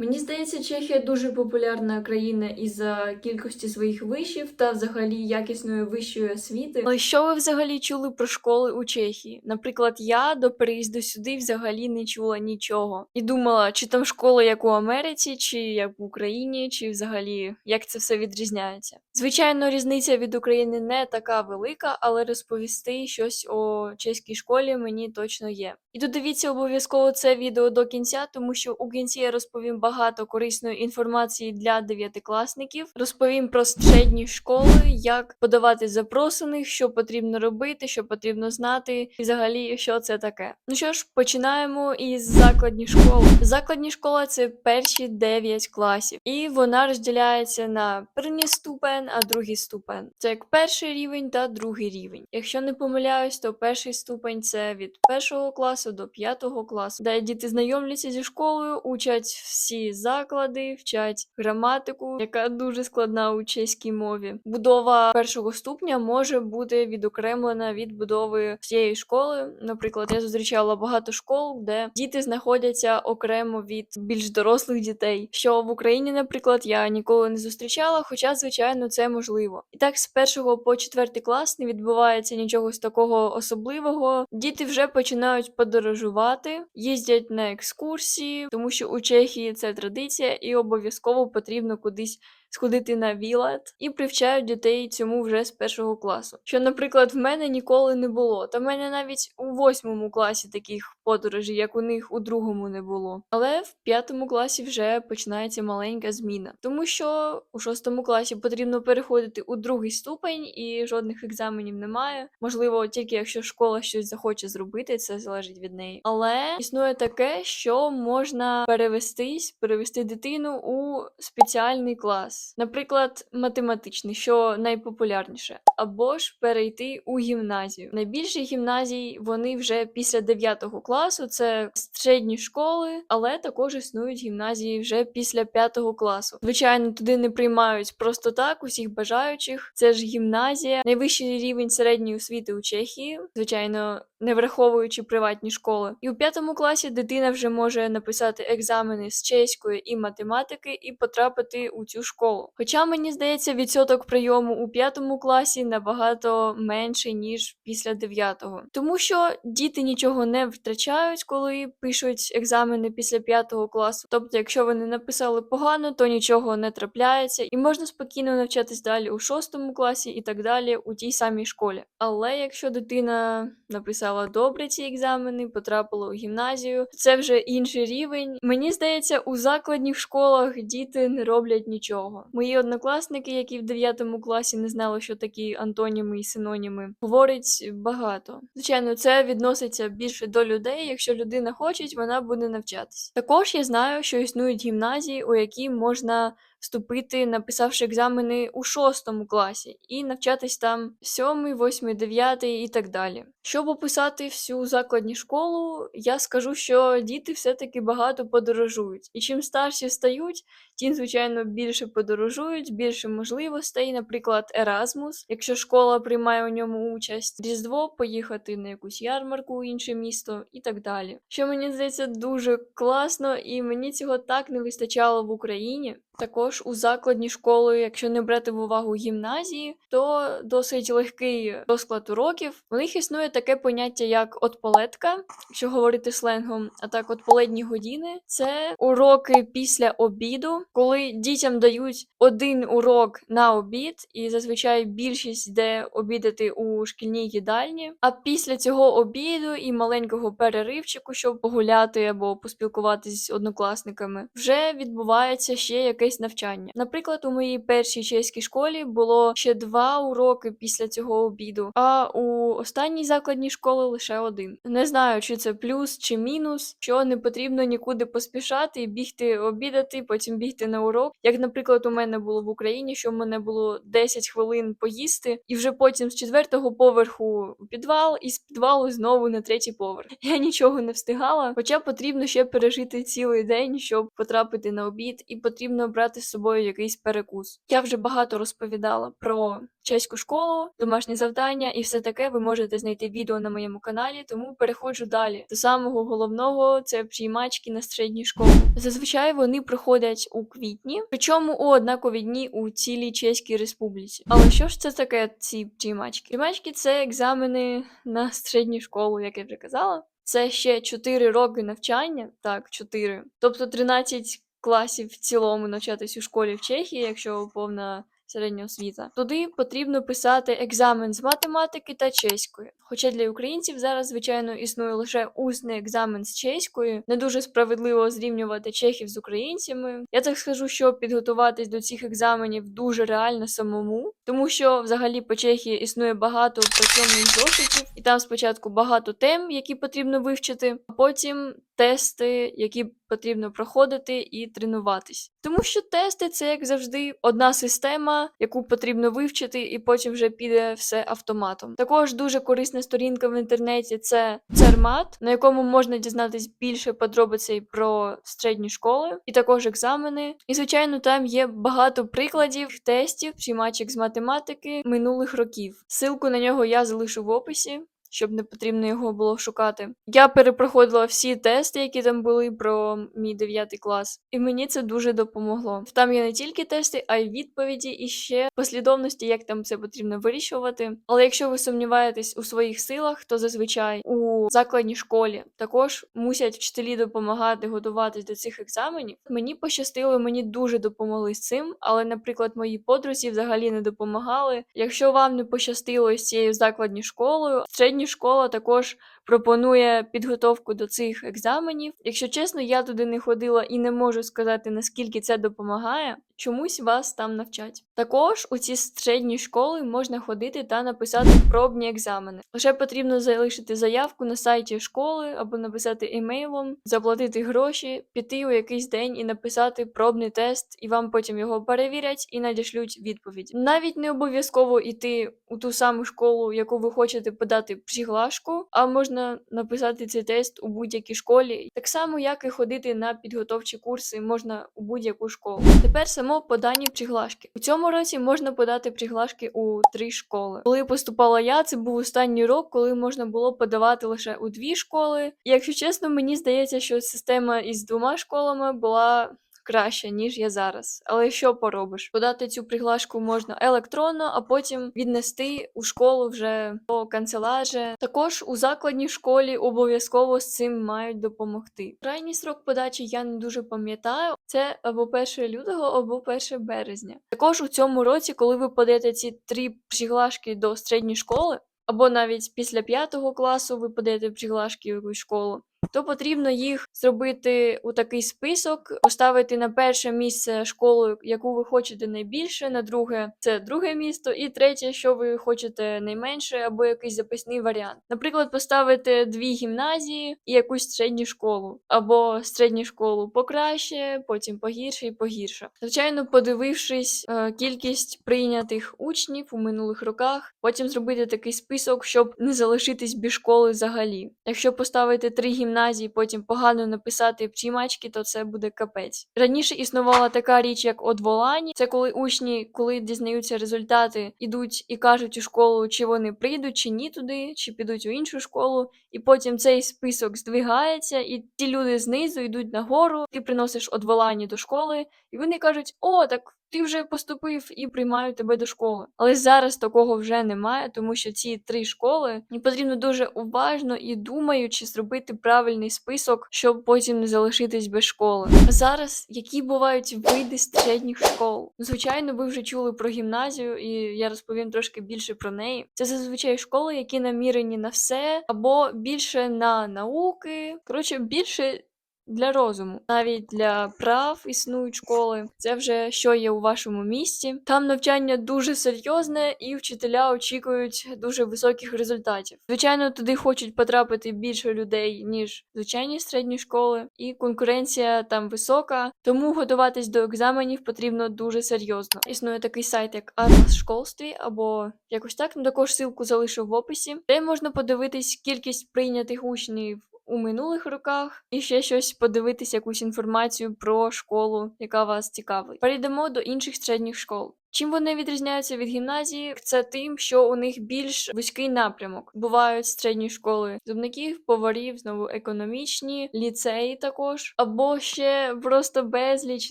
Мені здається, Чехія дуже популярна країна із-за кількості своїх вишів та взагалі якісної вищої освіти. Але що ви взагалі чули про школи у Чехії? Наприклад, я до переїзду сюди взагалі не чула нічого і думала, чи там школа як у Америці, чи як в Україні, чи взагалі як це все відрізняється. Звичайно, різниця від України не така велика, але розповісти щось о чеській школі мені точно є. І додивіться обов'язково це відео до кінця, тому що у кінці я розповім корисної інформації для дев'ятикласників. Розповім про середні школи, як подавати запросених, що потрібно робити, що потрібно знати, і взагалі що це таке. Ну що ж, починаємо із закладні школи. Закладні школа це перші 9 класів, і вона розділяється на перший ступень, а другий ступень. Це як перший рівень та другий рівень. Якщо не помиляюсь, то перший ступень це від першого класу до п'ятого класу, де діти знайомляться зі школою, учать всі заклади, вчать граматику, яка дуже складна у чеській мові. Будова першого ступня може бути відокремлена від будови всієї школи. Наприклад, я зустрічала багато школ, де діти знаходяться окремо від більш дорослих дітей. Що в Україні, наприклад, я ніколи не зустрічала, хоча, звичайно, це можливо. І так, з першого по четвертий клас не відбувається нічого з такого особливого. Діти вже починають подорожувати, їздять на екскурсії, тому що у Чехії це традиція, і обов'язково потрібно кудись сходити на вілат і привчають дітей цьому вже з першого класу. Що, наприклад, в мене ніколи не було. Та в мене навіть у восьмому класі таких подорожей, як у них у другому не було. Але в п'ятому класі вже починається маленька зміна, тому що у шостому класі потрібно переходити у другий ступень, і жодних екзаменів немає. Можливо, тільки якщо школа щось захоче зробити, це залежить від неї. Але існує таке, що можна перевестись, перевести дитину у спеціальний клас, наприклад, математичний, що найпопулярніше, або ж перейти у гімназію. Найбільші гімназії вони вже після 9 класу, це середні школи, але також існують гімназії вже після п'ятого класу. Звичайно, туди не приймають просто так усіх бажаючих. Це ж гімназія, найвищий рівень середньої освіти у Чехії, звичайно, не враховуючи приватні школи. І у п'ятому класі дитина вже може написати екзамени з чеської і математики і потрапити у цю школу. Хоча мені здається, відсоток прийому у п'ятому класі набагато менший ніж після дев'ятого, тому що діти нічого не втрачають, коли пишуть екзамени після п'ятого класу. Тобто, якщо вони написали погано, то нічого не трапляється, і можна спокійно навчатись далі у шостому класі і так далі у тій самій школі. Але якщо дитина написала добре ці екзамени, потрапила у гімназію, це вже інший рівень. Мені здається, у закладних школах діти не роблять нічого. Мої однокласники, які в 9 класі не знали, що такі антоніми і синоніми, говорять багато. Звичайно, це відноситься більше до людей. Якщо людина хоче, вона буде навчатись. Також я знаю, що існують гімназії, у які можна вступити, написавши екзамени у шостому класі, і навчатись там сьомий, восьмий, дев'ятий і так далі. Щоб описати всю закладні школу, я скажу, що діти все-таки багато подорожують. І чим старші стають, тим, звичайно, більше подорожують, більше можливостей, наприклад, Еразмус, якщо школа приймає у ньому участь, Різдво, поїхати на якусь ярмарку у інше місто і так далі. Що мені здається дуже класно, і мені цього так не вистачало в Україні. Також у закладні школи, якщо не брати в увагу гімназії, то досить легкий розклад уроків. У них існує таке поняття, як отполетка, якщо говорити сленгом, а так отполедні години це уроки після обіду, коли дітям дають один урок на обід, і зазвичай більшість йде обідати у шкільній їдальні. А після цього обіду і маленького переривчику, щоб погуляти або поспілкуватися з однокласниками, вже відбувається ще якесь навчання. Наприклад, у моїй першій чеській школі було ще два уроки після цього обіду, а у останній закладній школи лише один. Не знаю, чи це плюс чи мінус, що не потрібно нікуди поспішати і бігти обідати, потім бігти на урок. Як, наприклад, у мене було в Україні, що в мене було 10 хвилин поїсти, і вже потім з четвертого поверху в підвал, і з підвалу знову на третій поверх. Я нічого не встигала, хоча потрібно ще пережити цілий день, щоб потрапити на обід, і потрібно брати з собою якийсь перекус. Я вже багато розповідала про чеську школу, домашні завдання і все таке. Ви можете знайти відео на моєму каналі, тому переходжу далі. До самого головного це приймачки на середній школі. Зазвичай вони проходять у квітні, причому у однакові дні у цілій Чеській Республіці. Але що ж це таке ці приймачки? Приймачки це екзамени на середню школу, як я вже казала. Це ще 4 роки навчання, так, 4. Тобто 13 класів в цілому навчатись у школі в Чехії, якщо повна середня освіта. Туди потрібно писати екзамен з математики та чеської. Хоча для українців зараз, звичайно, існує лише усний екзамен з чеської. Не дуже справедливо зрівнювати чехів з українцями. Я так скажу, що підготуватись до цих екзаменів дуже реально самому, тому що взагалі по Чехії існує багато працьовних зошитів, і там спочатку багато тем, які потрібно вивчити, а потім тести, які потрібно проходити і тренуватись. Тому що тести це як завжди одна система, яку потрібно вивчити, і потім вже піде все автоматом. Також дуже корисна сторінка в інтернеті це Цермат, на якому можна дізнатись більше подробицей про середні школи і також екзамени. І звичайно, там є багато прикладів тестів, приймачок з математики минулих років. Силку на нього я залишу в описі щоб не потрібно його було шукати. Я перепроходила всі тести, які там були про мій 9 клас, і мені це дуже допомогло. Там є не тільки тести, а й відповіді, і ще послідовності, як там це потрібно вирішувати. Але якщо ви сумніваєтесь у своїх силах, то зазвичай у закладній школі також мусять вчителі допомагати готуватись до цих екзаменів. Мені пощастило, мені дуже допомогли з цим, але, наприклад, мої подрузі взагалі не допомагали. Якщо вам не пощастило з цією закладною школою, середня школа також пропонує підготовку до цих екзаменів. Якщо чесно, я туди не ходила і не можу сказати, наскільки це допомагає. Чомусь вас там навчать. Також у ці середні школи можна ходити та написати пробні екзамени. Лише потрібно залишити заявку на сайті школи або написати емейлом, заплатити гроші, піти у якийсь день і написати пробний тест, і вам потім його перевірять і надішлють відповідь. Навіть не обов'язково йти у ту саму школу, яку ви хочете подати приглашку, а можна написати цей тест у будь-якій школі, так само як і ходити на підготовчі курси можна у будь-яку школу. Тепер само подання приглашки. У цьому році можна подати приглашки у три школи. Коли поступала я, це був останній рок, коли можна було подавати лише у дві школи. Якщо чесно, мені здається, що система із двома школами була краще, ніж я зараз. Але що поробиш? Подати цю приглашку можна електронно, а потім віднести у школу вже по канцелаже. Також у закладній школі обов'язково з цим мають допомогти. Крайній срок подачі я не дуже пам'ятаю. Це або 1 лютого, або 1 березня. Також у цьому році, коли ви подаєте ці три приглашки до середньої школи. Або навіть після п'ятого класу ви подаєте приглашки в якусь школу то потрібно їх зробити у такий список, поставити на перше місце школу, яку ви хочете найбільше, на друге це друге місто, і третє, що ви хочете найменше, або якийсь записний варіант. Наприклад, поставити дві гімназії і якусь середню школу, або середню школу покраще, потім погірше і погірше. Звичайно, подивившись е, кількість прийнятих учнів у минулих роках, потім зробити такий список, щоб не залишитись без школи взагалі. Якщо поставити три гімназії, гімназії потім погано написати приймачки, то це буде капець. Раніше існувала така річ, як одволані. Це коли учні, коли дізнаються результати, ідуть і кажуть у школу, чи вони прийдуть, чи ні туди, чи підуть у іншу школу. І потім цей список здвигається, і ті люди знизу йдуть нагору. Ти приносиш одволані до школи, і вони кажуть: О, так ти вже поступив і приймають тебе до школи. Але зараз такого вже немає, тому що ці три школи мені потрібно дуже уважно і думаючи зробити правильний список, щоб потім не залишитись без школи. А зараз які бувають види середніх школ? Звичайно, ви вже чули про гімназію, і я розповім трошки більше про неї. Це зазвичай школи, які намірені на все, або більше на науки. Коротше, більше для розуму. Навіть для прав існують школи. Це вже що є у вашому місті. Там навчання дуже серйозне, і вчителя очікують дуже високих результатів. Звичайно, туди хочуть потрапити більше людей, ніж звичайні середні школи, і конкуренція там висока, тому готуватись до екзаменів потрібно дуже серйозно. Існує такий сайт, як Атлас школстві, або якось так. Також ссылку залишу в описі, де можна подивитись кількість прийнятих учнів. У минулих роках і ще щось подивитись, якусь інформацію про школу, яка вас цікавить. Перейдемо до інших середніх школ. Чим вони відрізняються від гімназії? Це тим, що у них більш вузький напрямок. Бувають середні школи зубників, поварів, знову економічні, ліцеї також, або ще просто безліч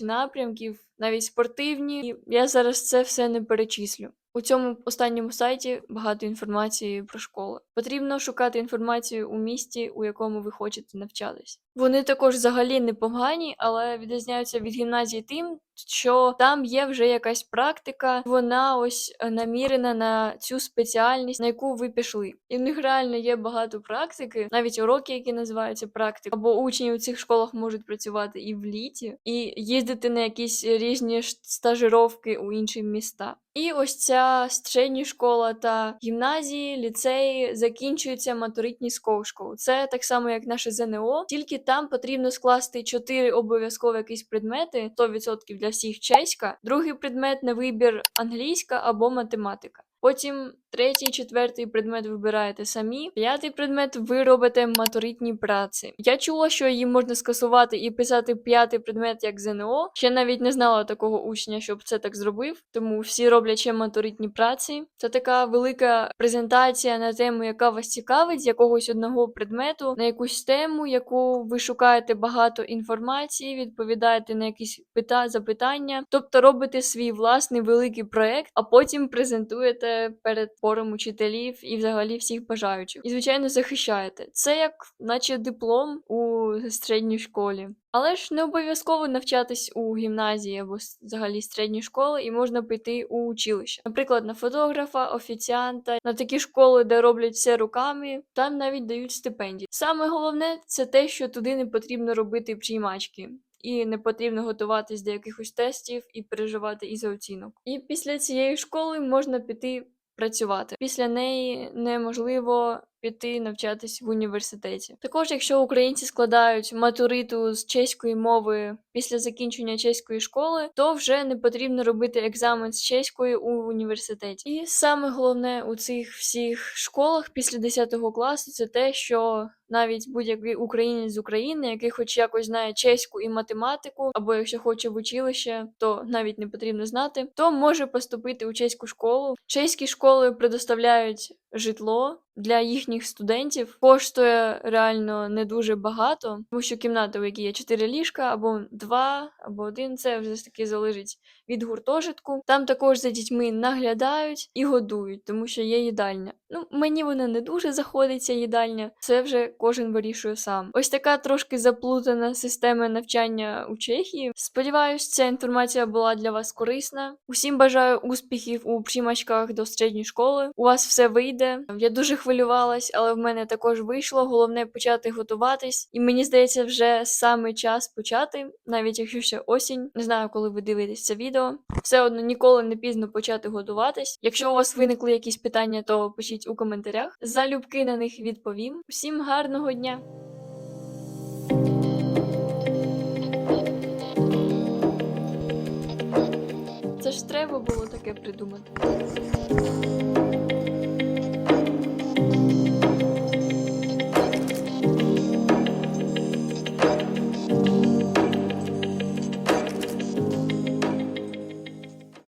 напрямків, навіть спортивні. І я зараз це все не перечислю. У цьому останньому сайті багато інформації про школи. Потрібно шукати інформацію у місті, у якому ви хочете навчатись. Вони також взагалі непогані, але відрізняються від гімназії тим, що там є вже якась практика, вона ось е, намірена на цю спеціальність, на яку ви пішли. І в них реально є багато практики, навіть уроки, які називаються практик, або учні у цих школах можуть працювати і в літі, і їздити на якісь різні стажировки у інші міста. І ось ця середня школа та гімназії, ліцеї закінчуються матуритні сковшкою. Це так само, як наше ЗНО, тільки там потрібно скласти чотири обов'язково якісь предмети, 100% для всіх чеська, другий предмет на вибір англійська або математика. Потім третій, четвертий предмет вибираєте самі. П'ятий предмет ви робите матуритні праці. Я чула, що її можна скасувати і писати п'ятий предмет як ЗНО. Ще навіть не знала такого учня, щоб це так зробив. Тому всі роблять ще матуритні праці. Це така велика презентація на тему, яка вас цікавить, з якогось одного предмету, на якусь тему, яку ви шукаєте багато інформації, відповідаєте на якісь пита запитання, тобто робите свій власний великий проект, а потім презентуєте перед форум учителів і взагалі всіх бажаючих. І звичайно захищаєте. Це як, наче диплом у середній школі. Але ж не обов'язково навчатись у гімназії або взагалі середній школи, і можна піти у училище. Наприклад, на фотографа, офіціанта, на такі школи, де роблять все руками, там навіть дають стипендії. Саме головне це те, що туди не потрібно робити приймачки. І не потрібно готуватись до якихось тестів і переживати і за оцінок. І після цієї школи можна піти працювати. Після неї неможливо піти навчатись в університеті. Також, якщо українці складають матуриту з чеської мови після закінчення чеської школи, то вже не потрібно робити екзамен з чеської у університеті. І саме головне у цих всіх школах після 10 класу це те, що навіть будь-який українець з України, який хоч якось знає чеську і математику, або якщо хоче в училище, то навіть не потрібно знати, то може поступити у чеську школу. Чеські школи предоставляють житло для їхніх студентів. Коштує реально не дуже багато, тому що кімната, у якій є 4 ліжка, або 2, або один, це вже таки залежить від гуртожитку. Там також за дітьми наглядають і годують, тому що є їдальня. Ну, мені вона не дуже заходить, ця їдальня. Це вже кожен вирішує сам. Ось така трошки заплутана система навчання у Чехії. Сподіваюсь, ця інформація була для вас корисна. Усім бажаю успіхів у приймачках до середньої школи. У вас все вийде. Я дуже хвилювалась, але в мене також вийшло. Головне почати готуватись. І мені здається, вже саме час почати, навіть якщо ще осінь. Не знаю, коли ви дивитесь це відео. Все одно ніколи не пізно почати готуватись. Якщо у вас виникли якісь питання, то пишіть у коментарях. Залюбки на них відповім. Усім гарного дня! Це ж треба було таке придумати.